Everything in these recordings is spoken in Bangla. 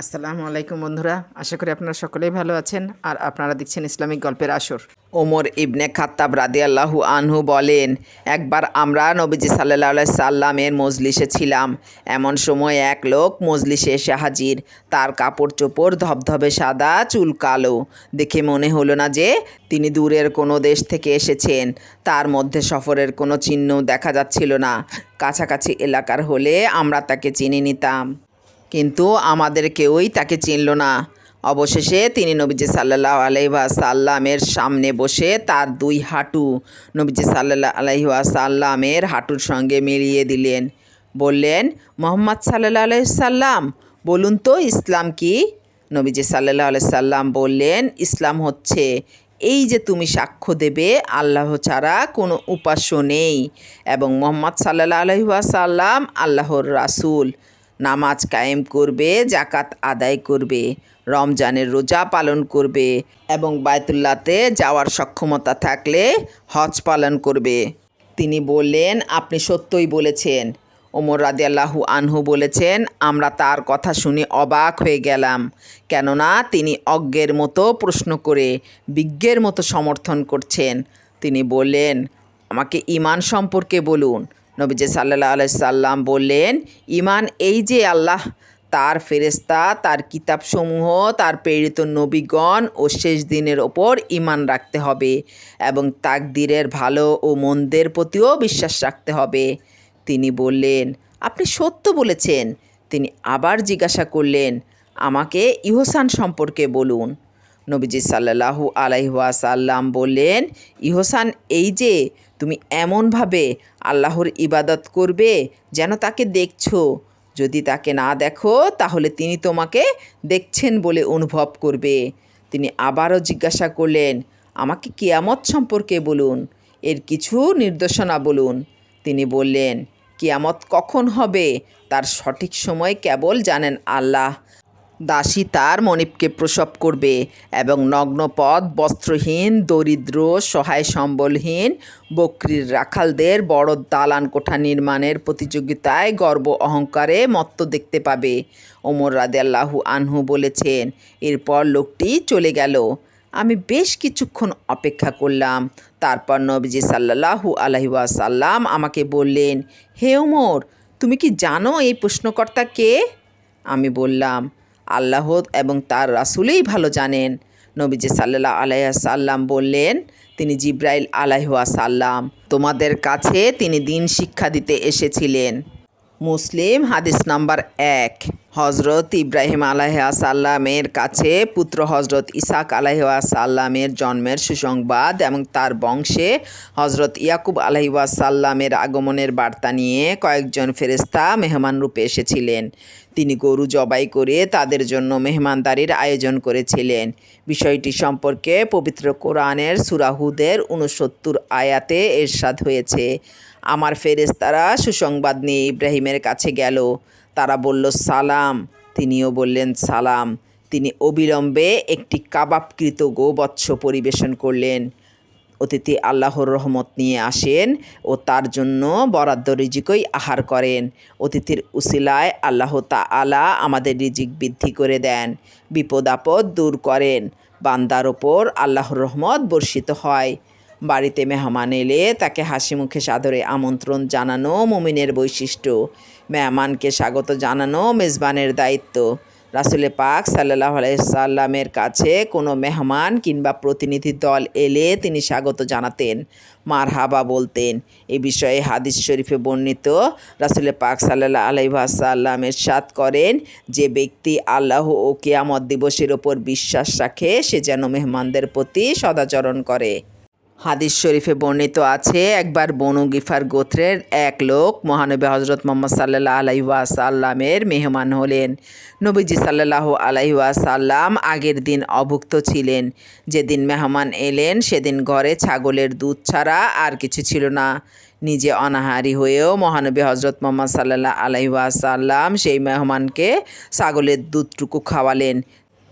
আসসালামু আলাইকুম বন্ধুরা, আশা করি আপনারা সকলেই ভালো আছেন আর আপনারা দেখছেন ইসলামিক গল্পের আসর। ওমর ইবনে খাত্তাব রাদিয়াল্লাহু আনহু বলেন, একবার আমরা নবীজি সাল্লাহ সাল্লামের মজলিসে ছিলাম। এমন সময় এক লোক মজলিসে এসে হাজির। তার কাপড় চোপড় ধবধবে সাদা, চুল কালো। দেখে মনে হলো না যে তিনি দূরের কোনো দেশ থেকে এসেছেন। তার মধ্যে সফরের কোনো চিহ্ন দেখা যাচ্ছিল না। কাছাকাছি এলাকার হলে আমরা তাকে চিনে নিতাম। কিন্তু আমাদের কেউই তাকে চিনল না। অবশেষে তিনি নবীজি সাল্লাহ আলাইসাল্লামের সামনে বসে তার দুই হাঁটু নবীজি সাল্লাহ আলাইসাল্লামের হাঁটুর সঙ্গে মিলিয়ে দিলেন। বললেন, মোহাম্মদ সাল্লাহ আলাইসাল্লাম বলুন তো ইসলাম কি? নবীজি সাল্লাহ আলাইসাল্লাম বললেন, ইসলাম হচ্ছে এই যে তুমি সাক্ষ্য দেবে, আল্লাহ ছাড়া কোনো উপাস্য নেই এবং মোহাম্মদ সাল্লাহ আলহিহাসাল্লাম আল্লাহর রাসূল। নামাজ কায়েম করবে জাকাত আদায় করবে, রমজানের রোজা পালন করবে এবং বায়তুল্লাতে যাওয়ার সক্ষমতা থাকলে হজ পালন করবে। তিনি বললেন, আপনি সত্যই বলেছেন। ওমর রাদিয়াল্লাহু আনহু বলেছেন, আমরা তার কথা শুনে অবাক হয়ে গেলাম। কেননা তিনি অজ্ঞের মতো প্রশ্ন করে বিজ্ঞের মতো সমর্থন করছেন। তিনি বললেন, আমাকে ইমান সম্পর্কে বলুন। নবীজি সাল্লাহ আলাই সাল্লাম বললেন ইমান এই যে আল্লাহ, তার ফেরেস্তা তার কিতাবসমূহ, তার প্রেরিত নবীগণ ও শেষ দিনের ওপর ইমান রাখতে হবে এবং তাকদিরের ভালো ও মন্দের প্রতিও বিশ্বাস রাখতে হবে। তিনি বললেন, আপনি সত্য বলেছেন। তিনি আবার জিজ্ঞাসা করলেন, আমাকে ইহসান সম্পর্কে বলুন। নবীজি সাল্লাহু আলাইহাসাল্লাম বললেন, ইহসান এই যে তুমি এমনভাবে আল্লাহর ইবাদত করবে যেন তাকে দেখছ। যদি তাকে না দেখো, তাহলে তিনি তোমাকে দেখছেন বলে অনুভব করবে। তিনি আবারও জিজ্ঞাসা করলেন, আমাকে কিয়ামত সম্পর্কে বলুন, এর কিছু নির্দেশনা বলুন। তিনি বললেন, কিয়ামত কখন হবে? তার সঠিক সময় কেবল জানেন আল্লাহ। দাসী তার মনিবকে প্রসব করবে এবং নগ্নপদ, বস্ত্রহীন, দরিদ্র সহায় সম্বলহীন বকরির রাখালদের বড় দালান কোঠা নির্মাণের প্রতিযোগিতায় গর্ব অহংকারে মত্ত দেখতে পাবে। ওমর রাদেল্লাহু আনহু বলেছেন, এরপর লোকটি চলে গেল। আমি বেশ কিছুক্ষণ অপেক্ষা করলাম। তারপর নবীজি সাল্লাহু আলহিসাল্লাম আমাকে বললেন, হে ওমর, তুমি কি জানো এই প্রশ্নকর্তা কে? আমি বললাম আল্লাহ এবং তার রাসুলেই ভালো জানেন। নবীজি সাল্লাহ আলাইসাল্লাম বললেন, তিনি জিব্রাইল আলাইহাসাল্লাম তোমাদের কাছে তিনি দিন শিক্ষা দিতে এসেছিলেন। মুসলিম হাদিস নাম্বার এক। হজরত ইব্রাহিম আলাইহাসাল্লামের কাছে পুত্র হজরত ইসাক আলাইহাসাল্লামের জন্মের সুসংবাদ এবং তার বংশে হজরত ইয়াকুব আলাইহাসাল্লামের আগমনের বার্তা নিয়ে কয়েকজন ফেরেস্তা মেহমান রূপে এসেছিলেন। তিনি গরু জবাই করে তাদের জন্য মেহমানদারির আয়োজন করেছিলেন। বিষয়টি সম্পর্কে পবিত্র কোরআনের সুরাহুদের উনসত্তর আয়াতে এরশাদ হয়েছে। আমার ফেরেস্তারা সুসংবাদ নিয়ে ইব্রাহিমের কাছে গেল। তারা বলল, সালাম। তিনিও বললেন, সালাম। তিনি অবিলম্বে একটি কাবাবকৃত গোবৎস পরিবেশন করলেন। অতিথি আল্লাহর রহমত নিয়ে আসেন ও তার জন্য বরাদ্দ রিজিকই আহার করেন। অতিথির উসিলায় আল্লাহ আলা আমাদের রিজিক বৃদ্ধি করে দেন, বিপদ আপদ দূর করেন। বান্দার ওপর আল্লাহর রহমত বর্ষিত হয়। বাড়িতে মেহমান এলে তাকে হাসি মুখে সাদরে আমন্ত্রণ জানানো মুমিনের বৈশিষ্ট্য। মেহমানকে স্বাগত জানানো মেজবানের দায়িত্ব। রাসুলে পাক সাল্লাহ আলাইসাল্লামের কাছে কোনো মেহমান কিংবা প্রতিনিধি দল এলে তিনি স্বাগত জানাতেন মার হাবা বলতেন। এ বিষয়ে হাদিস শরীফে বর্ণিত, রাসুলে পাক সাল্লাহ আলাইসাল্লামের সাত করেন যে ব্যক্তি আল্লাহ ও কেয়ামত দিবসের ওপর বিশ্বাস রাখে, সে যেন মেহমানদের প্রতি সদাচরণ করে। হাদিস শরীফে বর্ণিত আছে, একবার বনু গিফার গোত্রের এক লোক মহানবী হজরত মোহাম্মদ সাল্লাহ আলাইসাল্লামের মেহমান হলেন। নবীজি সাল্লাহ আলাইসাল্লাম আগের দিন অভুক্ত ছিলেন। যেদিন মেহমান এলেন, সেদিন ঘরে ছাগলের দুধ ছাড়া আর কিছু ছিল না। নিজে অনাহারি হয়েও মহানবী হজরত মোহাম্মদ সাল্লাহ আলাইসাল্লাম সেই মেহমানকে ছাগলের দুধটুকু খাওয়ালেন।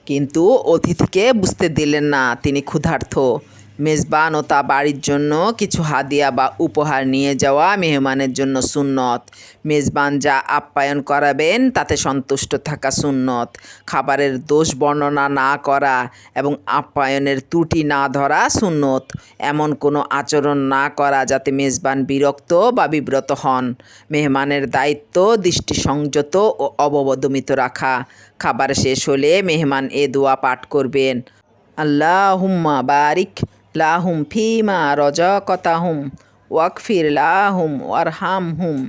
কিন্তু অতিথিকে বুঝতে দিলেন না, তিনি ক্ষুধার্থ মেজবান ও তা বাড়ির জন্য কিছু হাদিয়া বা উপহার নিয়ে যাওয়া মেহমানের জন্য সুন্নত। মেজবান যা আপ্যায়ন করাবেন, তাতে সন্তুষ্ট থাকা সুন্নত। খাবারের দোষ বর্ণনা না করা এবং আপ্যায়নের ত্রুটি না ধরা সুন্নত। এমন কোনো আচরণ না করা যাতে মেজবান বিরক্ত বা বিব্রত হন। মেহমানের দায়িত্ব দৃষ্টি সংযত ও অবদমিত রাখা। খাবার শেষ হলে মেহমান এ দোয়া পাঠ করবেন। আল্লাহুম্মা বারিক লাহুম ফিমা রজকতাহুম, ওয়াকফির লাহুম ওয়ারহাম হুম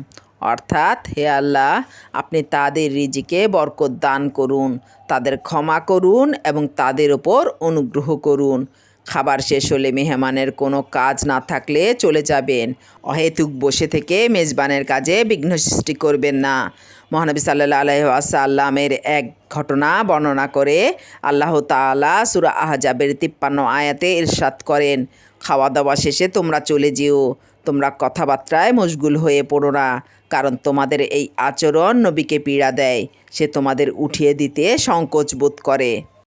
অর্থাৎ হে আল্লাহ, আপনি তাদের রিজিকে বরকত দান করুন, তাদের ক্ষমা করুন এবং তাদের ওপর অনুগ্রহ করুন। খাবার শেষ হলে মেহমানের কোনো কাজ না থাকলে চলে যাবেন। অহেতুক বসে থেকে মেজবানের কাজে বিঘ্ন সৃষ্টি করবেন না। মহানবী সাল্লাহ আলহাসাল্লামের এক ঘটনা বর্ণনা করে আল্লাহ তাআলা সুরা আহজাবের তিপ্পান্ন আয়াতে ইরশাদ করেন খাওয়া দাওয়া শেষে তোমরা চলে যেও, তোমরা কথাবার্তায় মশগুল হয়ে পড়ো না, কারণ তোমাদের এই আচরণ নবীকে পীড়া দেয়, সে তোমাদের উঠিয়ে দিতে সংকোচ বোধ করে।